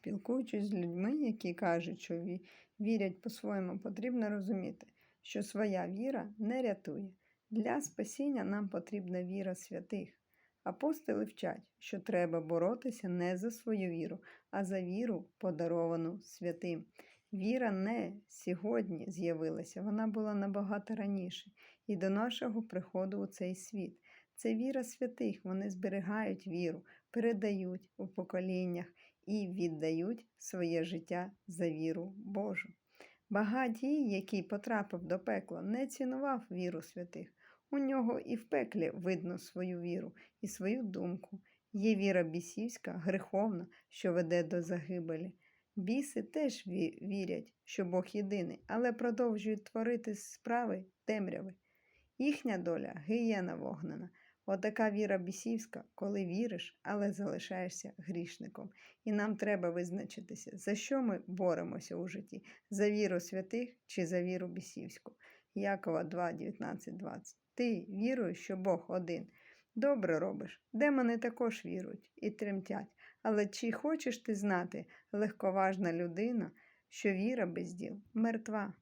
Спілкуючись з людьми, які кажуть, що вірять по-своєму, потрібно розуміти, що своя віра не рятує. Для спасіння нам потрібна віра святих. Апостоли вчать, що треба боротися не за свою віру, а за віру, подаровану святим. Віра не сьогодні з'явилася, вона була набагато раніше і до нашого приходу у цей світ. Це віра святих, вони зберігають віру, передають у поколіннях і віддають своє життя за віру Божу. Багатій, який потрапив до пекла, не цінував віру святих. У нього і в пеклі видно свою віру і свою думку. Є віра бісівська, греховна, що веде до загибелі. Біси теж вірять, що Бог єдиний, але продовжують творити справи темряви. Їхня доля гієна вогнена. Отака віра бісівська, коли віриш, але залишаєшся грішником. І нам треба визначитися, за що ми боремося у житті: за віру святих чи за віру бісівську. Якова 2, 19, 20. Ти віруєш, що Бог один. Добре робиш. Демони також вірують і тремтять. Але чи хочеш ти знати, легковажна людина, що віра без діл мертва?